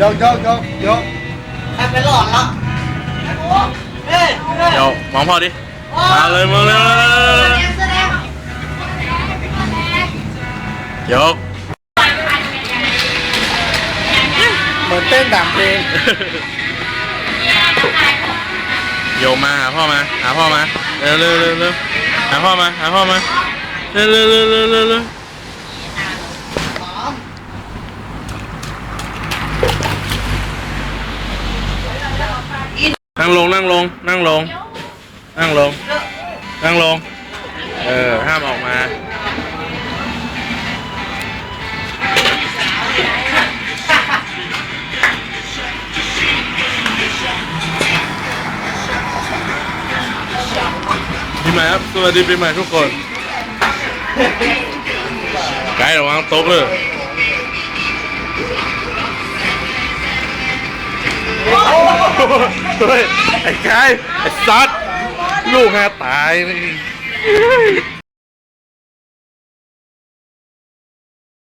ยกยกยกยกใครเป็นหลอดละเฮ้ยเฮ้ยเดี๋ยวมองพ่อดิมาเลยมาเลยมาเลยแสดงยกเหมือนเต้นดังเพลงโยมมาหาพ่อมาหาพ่อมาเร็วเร็วเร็วเร็วหาพ่อมาหาพ่อมาเร็วเร็วเร็วเร็วเร็วเร็ว นั่งลงนั่งลง นั่งลง นั่งลง นั่งลง เออ ห้ามออกมา ปีใหม่ครับ สวัสดีปีใหม่ทุกคน ไกด์ระวังตกเลย เฮ้ยไอ้ไกด์ไอ้สัตว์ลูกแฮตาย